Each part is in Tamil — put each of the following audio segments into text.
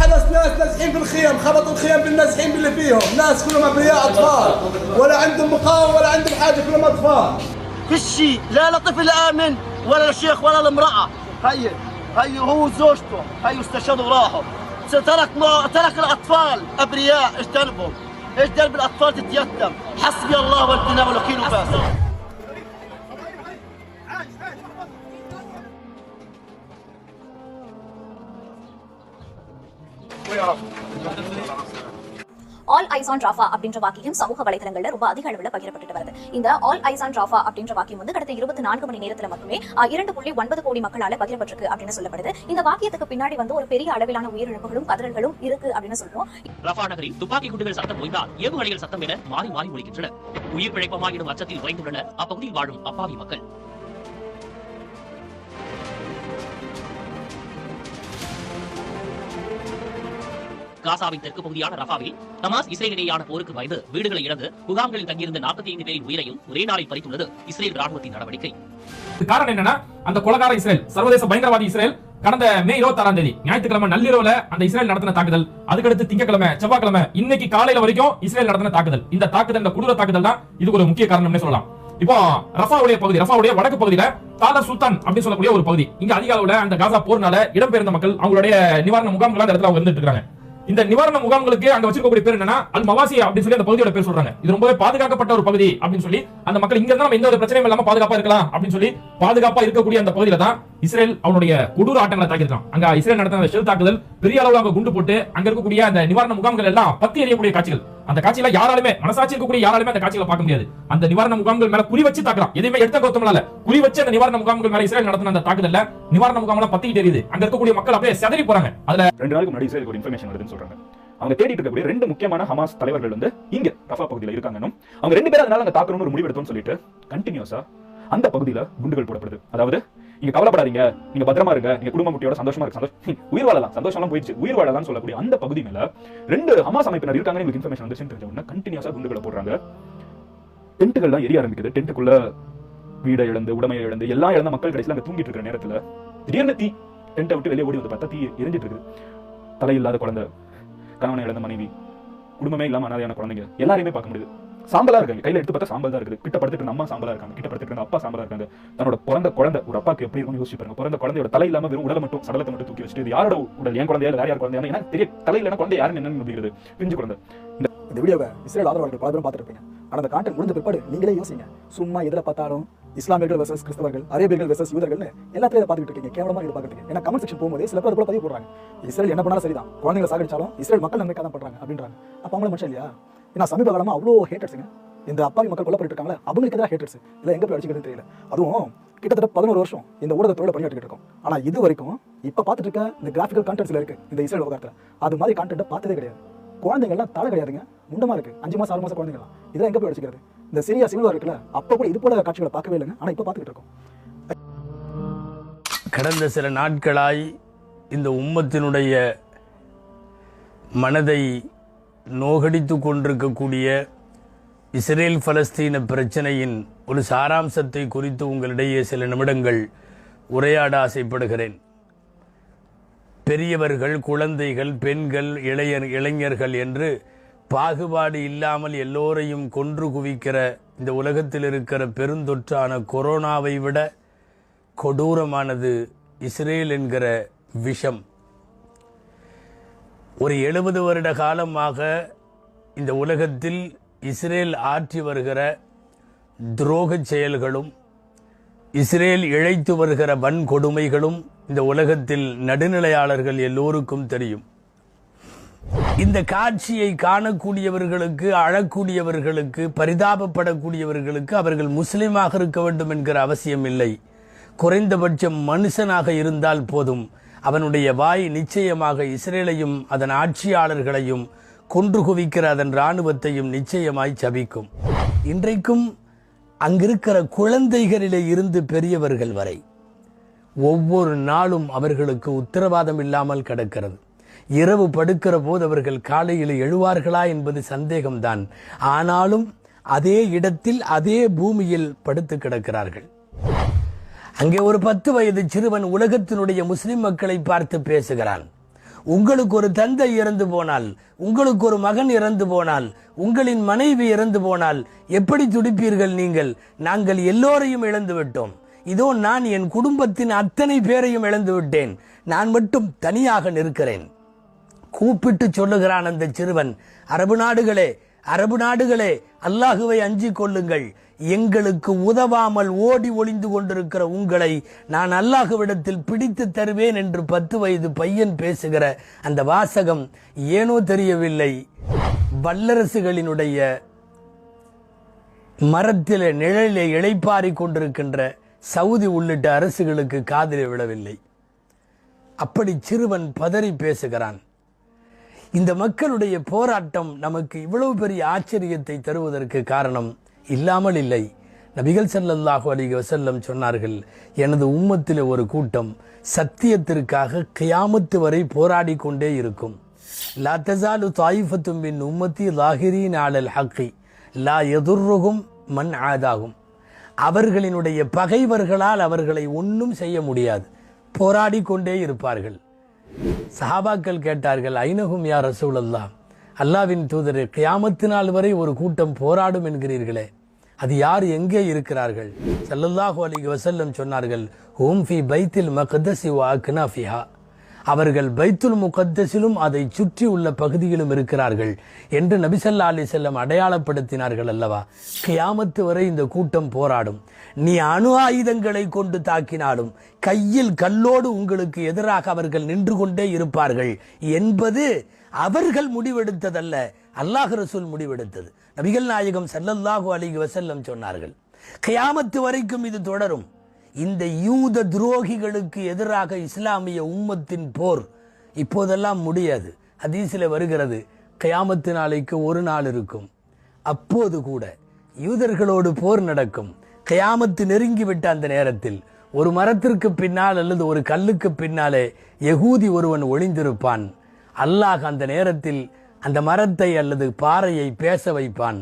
حدث ناس نازحين في الخيم خبطوا الخيم بالنازحين باللي فيهم. ناس كلهم أبرياء أطفال. ولا عندهم مقاومه ولا عندهم حاجة كلهم أطفال. في شيء لا لطفل امن ولا للشيخ ولا المراه هي هي هو وزوجته هي استشهدوا وراحوا. ترك مع- ترك الأطفال أبرياء إيش درب الأطفال تتيتم؟ حسبي الله ونعم الوكيل وبس ஆல் ஐஸ் ஆன் ராஃபா அப்படின்ற வாக்கியம் சமூக வலைதளங்கள்ல ரொம்ப அதிக அளவில் பகிரப்பட்டு வருது. இந்த ஆல் ஐஸ் ஆன் ராஃபா அப்படின்ற வாக்கியம் வந்து கடந்த இருபத்தி நான்கு மணி நேரத்துல மட்டுமே இரண்டு புள்ளி ஒன்பது கோடி மக்களால பகிரப்பட்டிருக்கு அப்படின்னு சொல்லப்படுது. இந்த வாக்கியத்துக்கு பின்னாடி வந்து ஒரு பெரிய அளவிலான உயிரிழப்புகளும் கதறல்களும் இருக்கு அப்படின்னு சொல்றோம். ரஃபா நகரில் துப்பாக்கி குண்டுகள் சத்தம் ஓய்ந்தால் ஏவுகணைகள் சத்தம் என மாறி மாறி ஒழிக்கின்றன உயிர் பிழைப்பமாயிடும் அச்சத்தில் உறைந்துள்ளனர். அப்பகுதியில் வாழும் அப்பாவி மக்கள். காசாவின் தெற்கு பகுதியான ரஃபாவில் ஹமாஸ் இஸ்ரேலிடையான போருக்கு பயந்து வீடுகளை இழந்து முகாம்களில் தங்கியிருந்த நாற்பத்தி ஐந்து பேரின் உயிரையும் ஒரே நாளில் பறித்துள்ளது இஸ்ரேல் ராணுவத்தின் நடவடிக்கை. காரணம் என்னன்னா அந்த கொலகார இஸ்ரேல் சர்வதேச பயங்கரவாதி இஸ்ரேல் கடந்த மே இருபத்தி ஆறாம் தேதி ஞாயிற்றுக்கிழமை நள்ளிரவுல அந்த இஸ்ரேல் நடத்தின தாக்குதல். அதுக்கடுத்து திங்கக்கிழமை செவ்வாய்க்கிழமை இன்னைக்கு காலையில வரைக்கும் இஸ்ரேல் நடத்தின தாக்குதல். இந்த தாக்குதல் இந்த கொடூர தாக்குதல் தான் இதுக்கு ஒரு முக்கிய காரணம்னு சொல்லலாம். இப்போ ரஃபாவுடைய பகுதி ரஃபாவுடைய வடக்கு பகுதியில தாலர் சுல்தான் அப்படின்னு சொல்லக்கூடிய ஒரு பகுதி. இங்க அதிக அளவுல அந்த காசா போர்னால இடம்பெயர்ந்த மக்கள் அவங்களுடைய நிவாரண முகாம்கள் அந்த இடத்துல அவங்க இருந்துட்டு இருக்காங்க. இந்த நிவாரண முகாம்களுக்கு அங்க வச்சிருக்கக்கூடிய பேர் என்னன்னா அல் மவாசி அப்படின்னு சொல்லி அந்த பகுதியோட பேர் சொல்றாங்க. இது ரொம்பவே பாதுகாக்கப்பட்ட ஒரு பகுதி அப்படின்னு சொல்லி அந்த மக்கள் இங்க இருந்தா நம்ம எந்த ஒரு பிரச்சனையும் இல்லாம பாதுகாப்பா இருக்கலாம் அப்படின்னு சொல்லி பாதுகாப்பா இருக்கக்கூடிய அந்த பகுதியில தான் இஸ்ரேல் அவனுடைய கொடூர ஆட்டங்களை தாக்கியிருக்கான். அங்க இஸ்ரேல் நடத்தின அந்த ஷெல் தாக்குதல் பெரிய அளவுல அங்க குண்டு போட்டு அங்க இருக்கக்கூடிய அந்த நிவாரண முகாம்கள் எல்லாம் பத்தி எறியக்கூடிய காட்சிகள். அந்த காட்சியில யாராலுமே மனசாட்சி இருக்கக்கூடிய யாராலுமே அந்த காட்சியில பார்க்க முடியாது. அந்த நிவாரண முகாம்கள் மேல குறி வச்சு தாக்கலாம் எதுவுமே எடுத்த கௌத்தமலால குறி வச்சு அந்த நிவாரண முகாம்கள் மேல இஸ்ரேல் நடத்தின அந்த தாக்குதல்ல நிவாரண முகாம்லாம் பத்திக்கிட்டு எரியுது அங்க இருக்கக்கூடிய மக்கள் அப்படியே செதறி போறாங்க. அதுல ரெண்டு நாளுக்கு முன்னாடி இஸ்ரேல் ஒரு இன்ஃபர்மேஷன் வருதுன்னு சொல்றாங்க. அவங்க தேடிட்டு இருக்கக்கூடிய ரெண்டு முக்கியமான ஹமாஸ் தலைவர்கள் வந்து இங்க ரஃபா பகுதியில் இருக்காங்கன்னு அவங்க ரெண்டு பேரும் அதனால அங்க தாக்கணும்னு ஒரு முடிவு எடுத்தோம்னு சொல்லிட்டு கண்டினியூஸா அந்த பகுதியில குண்டுகள் போடப்படுது. அதாவது நீங்க கவலைப்படாதீங்க. நீங்க பத்திரமா இருங்க. நீங்க குடும்ப குட்டியோட சந்தோஷமா இருக்கு சந்தோஷம். உயிர் வாழலாம். சந்தோஷம்லாம் போயிடுச்சு. உயிர் வாழலாம் சொல்லக்கூடிய அந்த பகுதி மேல ரெண்டு ஹமாஸ் அமைப்பினர் இருக்காங்க எங்களுக்கு இன்ஃபர்மேஷன் வந்துச்சுன்னு தெரிஞ்ச உடனே கண்டினியூஸா குண்டுகளை போடுறாங்க. டென்ட்டுகள்லாம் எரிய ஆரம்பிக்குது. டென்ட்டுக்குள்ள வீடை இழந்து உடமையை இழந்து எல்லாம் இழந்த மக்கள் கடைசியில் அங்க தூங்கிட்டு இருக்கிற நேரத்துல திடீர்னு தீ டென்ட்டை விட்டு வெளியே ஓடி வந்து பார்த்தா தீ எரிஞ்சிட்டு இருக்குது. தலை இல்லாத குழந்தை கணவனை இழந்த மனைவி குடும்பமே இல்லாம அனாதையான குழந்தைங்க எல்லாரையுமே பார்க்க முடியுது. சாம்பலா இருக்காங்க. கையில எடுத்து பார்த்தா சாம்பல் தான் இருக்குது. கிட்ட படுத்துட்டு இருந்த அம்மா சாம்பலா இருக்காங்க. கிட்ட படுத்துட்டு இருந்த அப்பா சாம்பலா இருக்காங்க. தன்னோட பிறந்த குழந்தை ஒரு அப்பாக்கு எப்படி இருக்கும் யோசிச்சு பாருங்க. பிறந்த குழந்தையோட தலை இல்லாம வெறும் உடலை மட்டும் சடலத்தை மட்டும் தூக்கி வச்சுட்டு யாரோட உடல்? என் குழந்தையா இல்ல வேற யார் குழந்தையா? ஏன்னா தெரிய தலை இல்லைன்னா குழந்தை யாருன்னு என்னன்னு முடிகிறது பிஞ்சு குழந்தை. இந்த வீடியோவை இஸ்ரேல் ஆதரவாளர்கள் பல பேரும் பார்த்துருப்பீங்க. ஆனால் அந்த கான்டென்ட் முடிஞ்ச பிற்பாடு நீங்களே யோசிங்க. சும்மா எதில் பார்த்தாலும் இஸ்லாமியர்கள் வெர்சஸ் கிறிஸ்தவர்கள் அரேபியர்கள் வெர்சஸ் யூதர்கள்னு எல்லாத்தையும் இதை பார்த்துட்டு இருக்கீங்க. கேவலமா இது பார்த்துட்டு ஏன்னா கமெண்ட் செக்ஷன் போகும்போது சில பேர் அது பதிவு போடுறாங்க. இஸ்ரேல் என்ன பண்ணாலும் சரிதான். குழந்தைங்களை சாகடிச்சாலும் இஸ்ரேல் மக்கள் நம்பிக்கை தான் பண்றாங்க அப்படின்றாங்க. அப்போ அவங்களும் மனுஷன் இல்லையா? ஏன்னா சமீப காலமா அவ்வளோ ஹேட்டர்ஸுங்க இந்த அப்பாவி மக்கள் கொல்லப்பட்டு இருக்காங்களே அவங்களுக்கு எதிராக ஹேட்டர்ஸ் இல்லை எங்கே போய் அடிச்சுக்கிறது தெரியல. அதுவும் கிட்டத்தட்ட பதினோரு வருஷம் இந்த ஊடகத்தோட பணியாற்றிட்டு இருக்கோம். ஆனால் இது வரைக்கும் இப்போ பார்த்துட்டு இருக்க இந்த கிராஃபிக்கல் கான்டென்ட்ஸ்ல இருக்கு இந்த இஸ்ரேல் விவகாரத்துல அது மாதிரி கான்டென்ட்டை பார்த்ததே கிடையாது. குழந்தைங்கள்லாம் தலை கிடையாதுங்க. முண்டமா இருக்கு. அஞ்சு மாசம் ஆறு மாசம் குழந்தைங்களாம் இதெல்லாம் எங்கே போய் அடிச்சுக்கிறது? இந்த சிரியா சிவில் இருக்குல்ல அப்போ கூட இது போல காட்சிகளை பார்க்கவே இல்லைங்க. ஆனால் இப்போ பார்த்துட்டு இருக்கோம். கடந்த சில நாட்களாய் இந்த உம்மத்தினுடைய மனதை நோகடித்து கொண்டிருக்கக்கூடிய இஸ்ரேல் பலஸ்தீன பிரச்சனையின் ஒரு சாராம்சத்தை குறித்து உங்களிடையே சில நிமிடங்கள் உரையாட ஆசைப்படுகிறேன். பெரியவர்கள் குழந்தைகள் பெண்கள் இளையர் இளைஞர்கள் என்று பாகுபாடு இல்லாமல் எல்லோரையும் கொன்று குவிக்கிற இந்த உலகத்தில் இருக்கிற பெருந்தொற்றான கொரோனாவை விட கொடூரமானது இஸ்ரேல் என்கிற விஷம். ஒரு எழுபது வருட காலமாக இந்த உலகத்தில் இஸ்ரேல் ஆற்றி வருகிற துரோகச் செயல்களும் இஸ்ரேல் இழைத்து வருகிற வன்கொடுமைகளும் இந்த உலகத்தில் நடுநிலையாளர்கள் எல்லோருக்கும் தெரியும். இந்த காட்சியை காணக்கூடியவர்களுக்கு அழக்கூடியவர்களுக்கு பரிதாபப்படக்கூடியவர்களுக்கு அவர்கள் முஸ்லீமாக இருக்க வேண்டும் என்கிற அவசியம் இல்லை. குறைந்தபட்சம் மனுஷனாக இருந்தால் போதும். அவனுடைய வாய் நிச்சயமாக இஸ்ரேலையும் அதன் ஆட்சியாளர்களையும் கொன்று குவிக்கிற அதன் இராணுவத்தையும் நிச்சயமாய் சபிக்கும். இன்றைக்கும் அங்கிருக்கிற குழந்தைகளிலே இருந்து பெரியவர்கள் வரை ஒவ்வொரு நாளும் அவர்களுக்கு உத்தரவாதம் இல்லாமல் கிடக்கிறது. இரவு படுக்கிற போது அவர்கள் காலையில் எழுவார்களா என்பது சந்தேகம்தான். ஆனாலும் அதே இடத்தில் அதே பூமியில் படுத்து கிடக்கிறார்கள். அங்கே ஒரு பத்து வயது சிறுவன் உலகத்தினுடைய முஸ்லிம் மக்களை பார்த்து பேசுகிறான். உங்களுக்கு ஒரு தந்தை இறந்து போனால் உங்களுக்கு ஒரு மகன் இறந்து போனால் உங்களின் மனைவி இறந்து போனால் எப்படி துடிப்பீர்கள் நீங்கள்? நாங்கள் எல்லோரையும் இழந்து விட்டோம். இதோ நான் என் குடும்பத்தின் அத்தனை பேரையும் இழந்து விட்டேன். நான் மட்டும் தனியாக நிற்கிறேன். கூப்பிட்டு சொல்லுகிறான் அந்த சிறுவன் அரபு நாடுகளே அரபு நாடுகளே அல்லாஹுவை அஞ்சிக் கொள்ளுங்கள். எங்களுக்கு உதவாமல் ஓடி ஒளிந்து கொண்டிருக்கிற உங்களை நான் அல்லாஹுவிடத்தில் பிடித்து தருவேன் என்று பத்து வயது பையன் பேசுகிற அந்த வாசகம் ஏனோ தெரியவில்லை. வல்லரசுகளினுடைய மரத்தில் நிழலிலே இழைப்பாரி கொண்டிருக்கின்ற சவுதி உள்ளிட்ட அரசுகளுக்கு காதிலே விழவில்லை. அப்படி சிறுவன் பதறி பேசுகிறான். இந்த மக்களுடைய போராட்டம் நமக்கு இவ்வளவு பெரிய ஆச்சரியத்தை தருவதற்கு காரணம் இல்லாமல் இல்லை. நபிகள் ஸல்லல்லாஹு அலைஹி வசல்லம் சொன்னார்கள் எனது உம்மத்தில் ஒரு கூட்டம் சத்தியத்திற்காக கியாமத்து வரை போராடி கொண்டே இருக்கும். லா தஸாலு தாயிஃபத்தும் பின் உம்மத்தி லாஹிரீன் ஆலல் ஹக்கி லா எதுர்ருகும் மண் ஆதாகும் அவர்களினுடைய பகைவர்களால் அவர்களை ஒன்றும் செய்ய முடியாது. போராடி கொண்டே இருப்பார்கள். சஹாபாக்கள் கேட்டார்கள் ஐநகும் யார் ரசூல் ரசூலல்லாஹ்? அல்லாவின் தூதர் கியாமத்து நாள் வரை ஒரு கூட்டம் போராடும் என்கிறீர்களே அது யார் எங்கே இருக்கிறார்கள்? சல்லல்லாஹு அலி வசல்லம் சொன்னார்கள் ஹூம் ஃபி பைத்தில் மக்தசி வா அக்னாஃபிஹா அவர்கள் பைத்துல் முகத்தசிலும் அதை சுற்றி உள்ள பகுதியிலும் இருக்கிறார்கள் என்று நபிசல்லா அலி செல்லம் அடையாளப்படுத்தினார்கள் அல்லவா? கியாமத்து வரை இந்த கூட்டம் போராடும். நீ அணு ஆயுதங்களை கொண்டு தாக்கினாலும் கையில் கல்லோடு உங்களுக்கு எதிராக அவர்கள் நின்று கொண்டே இருப்பார்கள் என்பது அவர்கள் முடிவெடுத்ததல்ல. அல்லாஹ் ரசூல் முடிவெடுத்தது. நபிகள் நாயகம் சல்லல்லாஹு அலைஹி வசல்லம் சொன்னார்கள் கியாமத்து வரைக்கும் இது தொடரும். இந்த யூத துரோகிகளுக்கு எதிராக இஸ்லாமிய உம்மத்தின் போர் இப்போதெல்லாம் முடியாது. ஹதீஸில் வருகிறது கயாமத்து நாளைக்கு ஒரு நாள் இருக்கும். அப்போது கூட யூதர்களோடு போர் நடக்கும். கயாமத்து நெருங்கிவிட்ட அந்த நேரத்தில் ஒரு மரத்திற்கு பின்னால் அல்லது ஒரு கல்லுக்கு பின்னாலே யகூதி ஒருவன் ஒளிந்திருப்பான். அல்லாஹ் அந்த நேரத்தில் அந்த மரத்தை அல்லது பாறையை பேச வைப்பான்.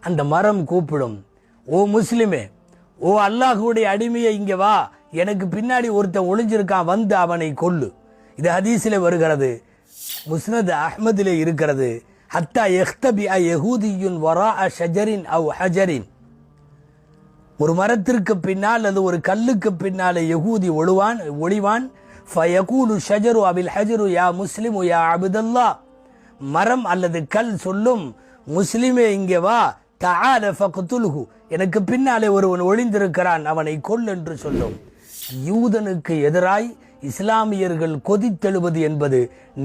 அந்த மரம் கூப்பிடும் ஓ முஸ்லிமே ஓ அல்லாஹுடைய அடிமையை இங்கே வா. எனக்கு பின்னாடி ஒருத்தன் ஒளிஞ்சிருக்கான் வந்து அவனை கொல்லு. இது ஹதீஸில் வருகிறது. முஸ்னத் அஹ்மதிலே இருக்கிறது. ஹத்தா எஹ்தபி அ யஹூதியுன் வரா அ ஷஜரின் அவ் ஹஜரின். ஒரு மரத்திற்கு பின்னால் அல்லது ஒரு கல்லுக்கு பின்னாலே யகூதி ஒழுவான் ஒளிவான். ஃபயகூலு ஷஜரு அபில் ஹஜரு யா முஸ்லிமு யா அபுதல்லா. மரம் அல்லது கல் சொல்லும் முஸ்லிமே இங்கே வா. தஆல ஃபக்துல்ஹு. எனக்கு பின்னாலே ஒருவன் ஒளிந்திருக்கிறான் அவனை கொல் என்று சொல்லும். யூதனுக்கு எதிராய் இஸ்லாமியர்கள் கொதித்தெழுவது என்பது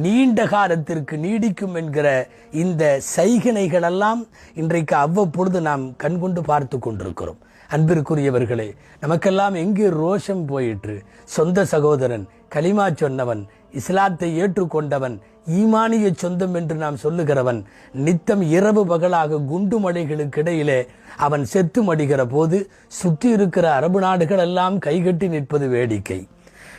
நீண்ட காலத்திற்கு நீடிக்கும் என்கிற இந்த சைகனைகளெல்லாம் இன்றைக்கு அவ்வப்பொழுது நாம் கண்கொண்டு பார்த்து கொண்டிருக்கிறோம். அன்பிற்குரியவர்களே நமக்கெல்லாம் எங்கே ரோஷம் போயிற்று? சொந்த சகோதரன் களிமா சொன்னவன் இஸ்லாத்தை ஏற்றுக்கொண்டவன் ஈமானிய சொந்தம் என்று நாம் சொல்லுகிறவன் நித்தம் இரவு பகலாக குண்டு மலைகளுக்கு இடையிலே அவன் செத்து மடிகிற போது சுற்றி இருக்கிற அரபு நாடுகள் எல்லாம் கைகட்டி நிற்பது வேடிக்கை.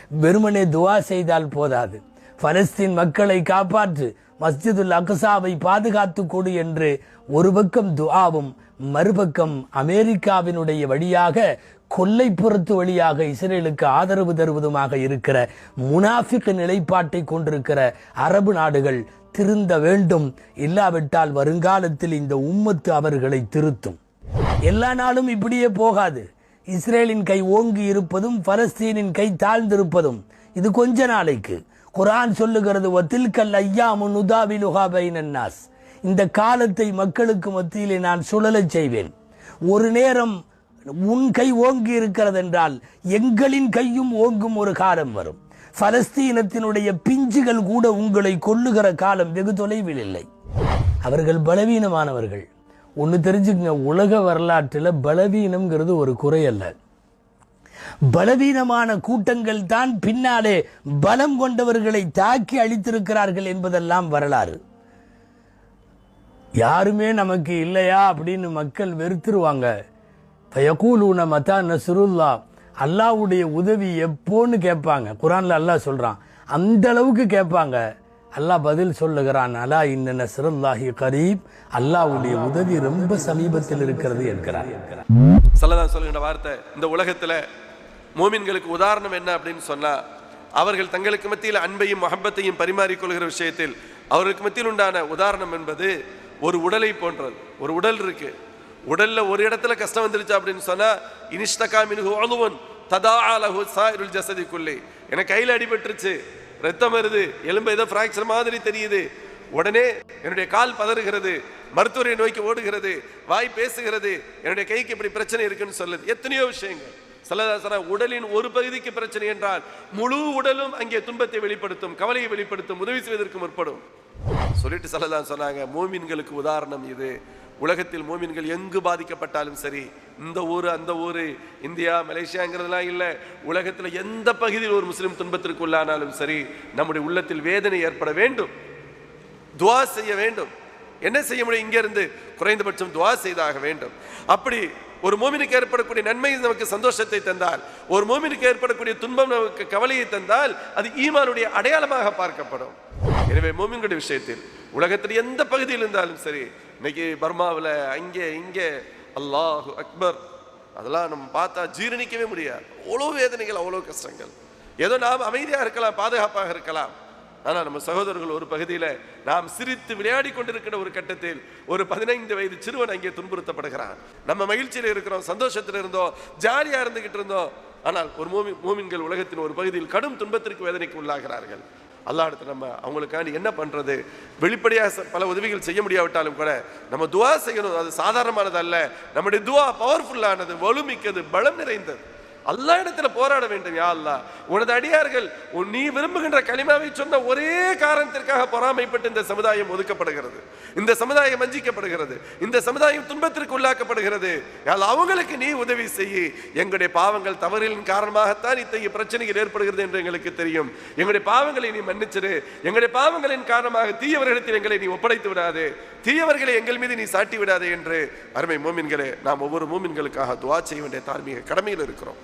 வெறுமனே துவா செய்தால் போதாது. பலஸ்தீன் மக்களை காப்பாற்று மஸ்ஜிதுல் அக்சாவை பாதுகாத்து கொடு என்று ஒரு பக்கம் துஆவும் மறுபக்கம் அமெரிக்காவினுடைய வழியாக கொல்லைப்புறத்து வழியாக இஸ்ரேலுக்கு ஆதரவு தருவதுமாக இருக்கிற முனாஃபிக் நிலைப்பாட்டை கொண்டிருக்கிற அரபு நாடுகள் திருந்த வேண்டும். இல்லாவிட்டால் வருங்காலத்தில் இந்த உம்மத்து அவர்களை திருத்தும். எல்லா நாளும் இப்படியே போகாது. இஸ்ரேலின் கை ஓங்கி இருப்பதும் பலஸ்தீனின் கை தாழ்ந்திருப்பதும். இது கொஞ்ச நாளைக்கு. குரான் சொல்லுகிறது ஒத்தில்கல் ஐயாமு நுதாவிலுஹா பைனன்னாஸ் இந்த காலத்தை மக்களுக்கு மத்தியிலே நான் சுழலச் செய்வேன். ஒரு நேரம் உன் கை ஓங்கி இருக்கிறது என்றால் எங்களின் கையும் ஓங்கும் ஒரு காலம் வரும். பலஸ்தீனத்தினுடைய பிஞ்சுகள் கூட உங்களை கொல்லுகிற காலம் வெகு தொலைவில் இல்லை. அவர்கள் பலவீனமானவர்கள். ஒன்று தெரிஞ்சுக்கங்க உலக வரலாற்றில் பலவீனம்ங்கிறது ஒரு குறை அல்ல. பலவீனமான கூட்டங்கள் தான் பின்னாலே பலம் கொண்டவர்களை தாக்கி அழித்திருக்கிறார்கள் என்பதெல்லாம் வரலாறு. யாருமே நமக்கு இல்லையா அப்படின்னு மக்கள் வெறுத்துருவாங்க. ஃபயகூலூன மதா நசுருல்லா. அல்லாஹ்வுடைய உதவி எப்போன்னு கேட்பாங்க. குரானில் அல்லாஹ் சொல்கிறான் அந்த அளவுக்கு கேட்பாங்க. அல்லாஹ் பதில் சொல்லுகிறான். அலா இன்ன நஸ்ருல்லாஹி கரீப். அல்லாஹ்வுடைய உதவி ரொம்ப சமீபத்தில் இருக்கிறது என்கிறார். சல்லதா சொல்லுகின்ற வார்த்தை இந்த உலகத்துல மூமின்களுக்கு உதாரணம் என்ன அப்படின்னு சொன்னால் அவர்கள் தங்களுக்கு மத்தியில் அன்பையும் மஹப்பத்தையும் பரிமாறிக்கொள்கிற விஷயத்தில் அவர்களுக்கு மத்தியில் உண்டான உதாரணம் என்பது ஒரு உடலை போன்றது. ஒரு உடல் இருக்கு. உடல்ல ஒரு இடத்துல கஷ்டம் வந்துருச்சு அப்படின்னு சொன்னா இனிஷ்டகா மினுகு அழுவன் ததா அலஹு சாயிருள் ஜசதிக்குள்ளே எனக்கு கையில் அடிபட்டுருச்சு. ரத்தம் வருது எலும்பு ஏதோ ஃப்ராக்சர் மாதிரி தெரியுது. உடனே என்னுடைய கால் பதறுகிறது மருத்துவரை நோக்கி ஓடுகிறது வாய் பேசுகிறது என்னுடைய கைக்கு இப்படி பிரச்சனை இருக்குன்னு சொல்லுது. எத்தனையோ விஷயங்கள். சல்லதாசனா உடலின் ஒரு பகுதிக்கு பிரச்சனை என்றால் முழு உடலும் அங்கே துன்பத்தை வெளிப்படுத்தும் கவலையை வெளிப்படுத்தும் உதவி செய்வதற்கு முற்படும். சொல்லிட்டு சல்லதான் சொன்னாங்க மூமின்களுக்கு உதாரணம் இது. உலகத்தில் மோமின்கள் எங்கு பாதிக்கப்பட்டாலும் சரி இந்த ஊர் அந்த ஊர் இந்தியா மலேசியாங்கிறதுலாம் இல்லை உலகத்தில் எந்த பகுதியில் ஒரு முஸ்லீம் துன்பத்திற்கு உள்ளானாலும் சரி நம்முடைய உள்ளத்தில் வேதனை ஏற்பட வேண்டும். துவா செய்ய வேண்டும். என்ன செய்ய முடியும்? இங்கிருந்து குறைந்தபட்சம் துவா செய்தாக வேண்டும். அப்படி ஒரு மோமினுக்கு ஏற்படக்கூடிய நன்மை நமக்கு சந்தோஷத்தை தந்தால் ஒரு மோமினுக்கு ஏற்படக்கூடிய துன்பம் நமக்கு கவலையை தந்தால் அது ஈமானுடைய அடையாளமாக பார்க்கப்படும். எனவே மோமின்களுடைய விஷயத்தில் உலகத்தில் எந்த பகுதியில் இருந்தாலும் சரி இன்னைக்கு பர்மாவில் அங்கே இங்கே. அல்லாஹு அக்பர். அதெல்லாம் நம்ம பார்த்தா ஜீரணிக்கவே முடியாது. அவ்வளோ வேதனைகள் அவ்வளோ கஷ்டங்கள். ஏதோ நாம் அமைதியாக இருக்கலாம் பாதுகாப்பாக இருக்கலாம். ஆனால் நம்ம சகோதரர்கள் ஒரு பகுதியில் நாம் சிரித்து விளையாடி கொண்டிருக்கிற ஒரு கட்டத்தில் ஒரு பதினைந்து வயது சிறுவன் அங்கே துன்புறுத்தப்படுகிறான். நம்ம மகிழ்ச்சியில் இருக்கிறோம் சந்தோஷத்தில் இருந்தோம் ஜாலியாக இருந்துகிட்டு இருந்தோம். ஆனால் ஒரு மூமி மூமின்கள் உலகத்தின் ஒரு பகுதியில் கடும் துன்பத்திற்கு வேதனைக்கு உள்ளாகிறார்கள். அல்லா இடத்துல நம்ம அவங்களுக்காண்டி என்ன பண்ணுறது வெளிப்படையாக பல உதவிகள் செய்ய முடியாவிட்டாலும் கூட நம்ம துவா செய்யணும். அது சாதாரணமானது அல்ல நம்முடைய துவா பவர்ஃபுல்லானது வலுமிக்கது பலம் நிறைந்தது. அல்லா இடத்துல போராட வேண்டும் யா அல்லாஹ் உனது அடியார்கள் உன் நீ விரும்புகின்ற களிமாவை சொன்ன ஒரே காரணத்திற்காக பொறாமைப்பட்டு இந்த சமுதாயம் ஒதுக்கப்படுகிறது. இந்த சமுதாயம் வஞ்சிக்கப்படுகிறது. இந்த சமுதாயம் துன்பத்திற்கு உள்ளாக்கப்படுகிறது. யால் அவங்களுக்கு நீ உதவி செய்யி. எங்களுடைய பாவங்கள் தவறின் காரணமாகத்தான் இத்தகைய பிரச்சனைகள் ஏற்படுகிறது என்று எங்களுக்கு தெரியும். எங்களுடைய பாவங்களை நீ மன்னிச்சிரு. எங்களுடைய பாவங்களின் காரணமாக தீயவர்களிடத்தில் எங்களை நீ ஒப்படைத்து விடாது. தீயவர்களை எங்கள் மீது நீ சாட்டி விடாதே என்று அருமை மூமின்களே நாம் ஒவ்வொரு மூமின்களுக்காக துவா செய்ய வேண்டிய தார்மீக கடமையில் இருக்கிறோம்.